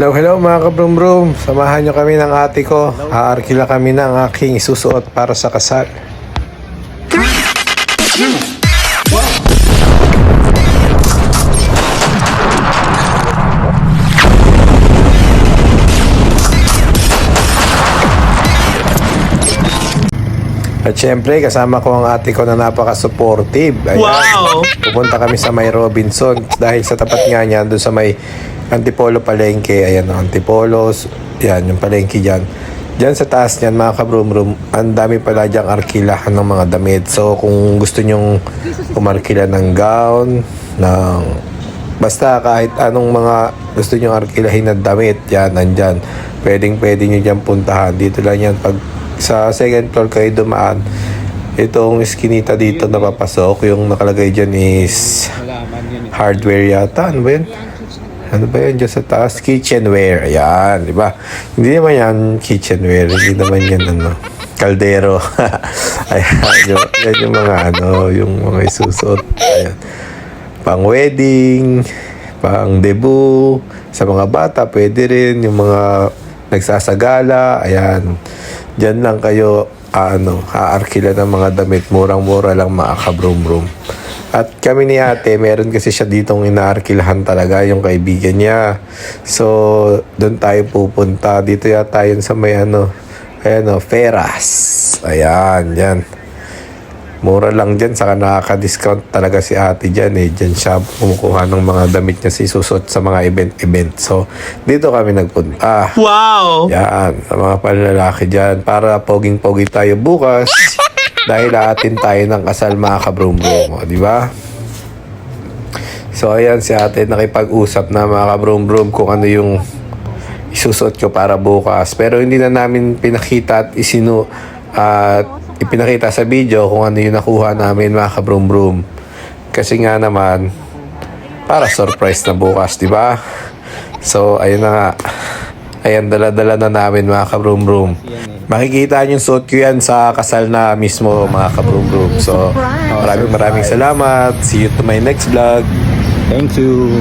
Hello, hello mga kabrum brum. Samahan nyo kami ng ate ko. Aarkila kami ng aking isusuot para sa kasal. At syempre, kasama ko ang ate ko na napaka-supportive. Ayan. Wow! Pupunta kami sa may Robinson dahil sa tapat nga niyan doon sa may Antipolo Palengke. Ayan o, Antipolos. Yan, yung palengke dyan. Diyan sa taas niyan, mga kabrum-rum, ang dami pala diyang arkilahan ng mga damit. So, kung gusto nyong umarkila ng gown, ng Basta kahit anong mga gusto nyong arkilahin na damit, yan, nandyan. Pwedeng pwede nyo dyan puntahan. Dito lang yan. Pag sa second floor kayo dumaan, itong skinita dito na papasok, yung nakalagay dyan is hardware yata. Ano ba yun? Ano ba yun dyan sa taas? Kitchenware. Ayan, di ba? Hindi naman yan kitchenware. Hindi naman yan ano kaldero. Ayan, yung, yan yung mga ano, yung mga isusot. Ayan. Pang wedding, pang debut, sa mga bata, pwede rin. Yung mga nagsasagala, ayan. Diyan lang kayo, ah, ano, aarkila ng mga damit. Murang-mura lang mga kabrum-brum. At kami ni ate, meron kasi siya ditong inaarkilahan talaga, yung kaibigan niya. So, doon tayo pupunta. Dito yata yun sa may ano, ayan o, Feras. Ayan, yan. Mura lang dyan, saka nakaka-discount talaga si ate dyan eh. Dyan siya kumukuha ng mga damit niya si susot sa mga event-event. So, dito kami nagpunta. Wow! Yan, sa mga panlalaki dyan. Para poging-pogi tayo bukas. Dahil aatin tayo ng kasal mga kabrum-brum. O, di ba? So, ayan si ate nakipag-usap na mga kabrum-brum kung ano yung isusot ko para bukas. Pero hindi na namin pinakita at isinu at ipinakita sa video kung ano yung nakuha namin mga kabrum-brum. Kasi nga naman, para surprise na bukas, di ba? So, ayun na nga. Ayan, dala-dala na namin mga kabrum-brum. Makikita niyo yung suot ko yan sa kasal na mismo mga kabrum-brum. So, maraming maraming salamat. See you to my next vlog. Thank you.